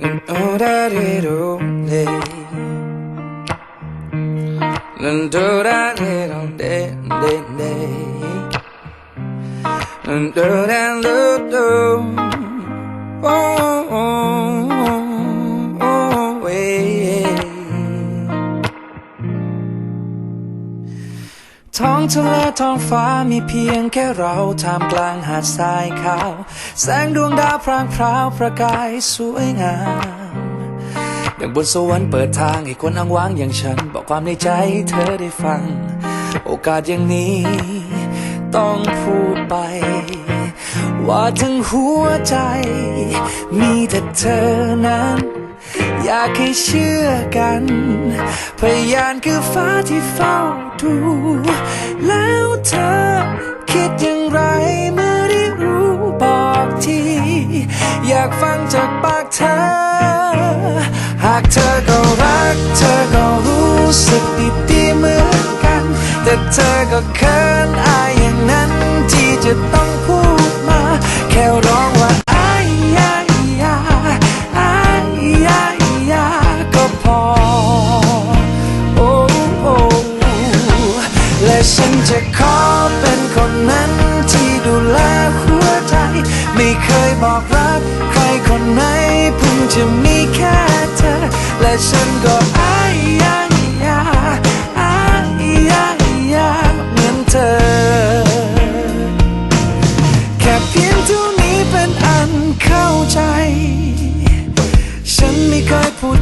You know that it only Then do that little day, day, day Then do that little Oh. ทะเลท้องฟ้ามีเพียงแค่เราท่ามกลางหาดทรายขาว แสงดวงดาวพรางพราวประกายสวยงามดังบนสวรรค์เปิดทางให้คนอ้างว้างอย่างฉัน บอกความในใจใเธอได้ฟัง โอกาสอย่างนี้ ต้องพูดไป ว่าทั้งหัวใจ มีแต่เธอนั้น อยากให้เชื่อกัน พยานคือฟ้าที่เฝ้า ดู แล้วเธอคิดอย่างไรเมื่อได้รู้บอกที อยากฟังจากปากเธอ หากเธอก็รัก เธอก็รู้สึกดีๆเหมือนกัน แต่เธอก็เขินอายอย่างนั้นที่จะต้องพูด จะขอเป็นคนนั้นที่ดูแลหัวใจ ไม่เคยบอกรัก ใครคนไหนเพิ่งจะมีแค่เธอ และฉันก็อายยา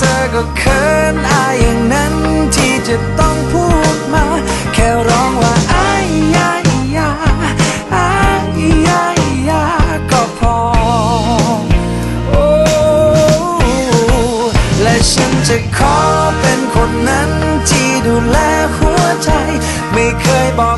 เธอก็เขินอายอย่างนั้นที่จะต้องพูดมา แค่ร้องว่าอายยายาอายยายาก็พอ โอ้และฉันจะขอเป็นคนนั้นที่ดูแลหัวใจ ไม่เคยบอกรัก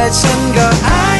แต่ฉันก็อาย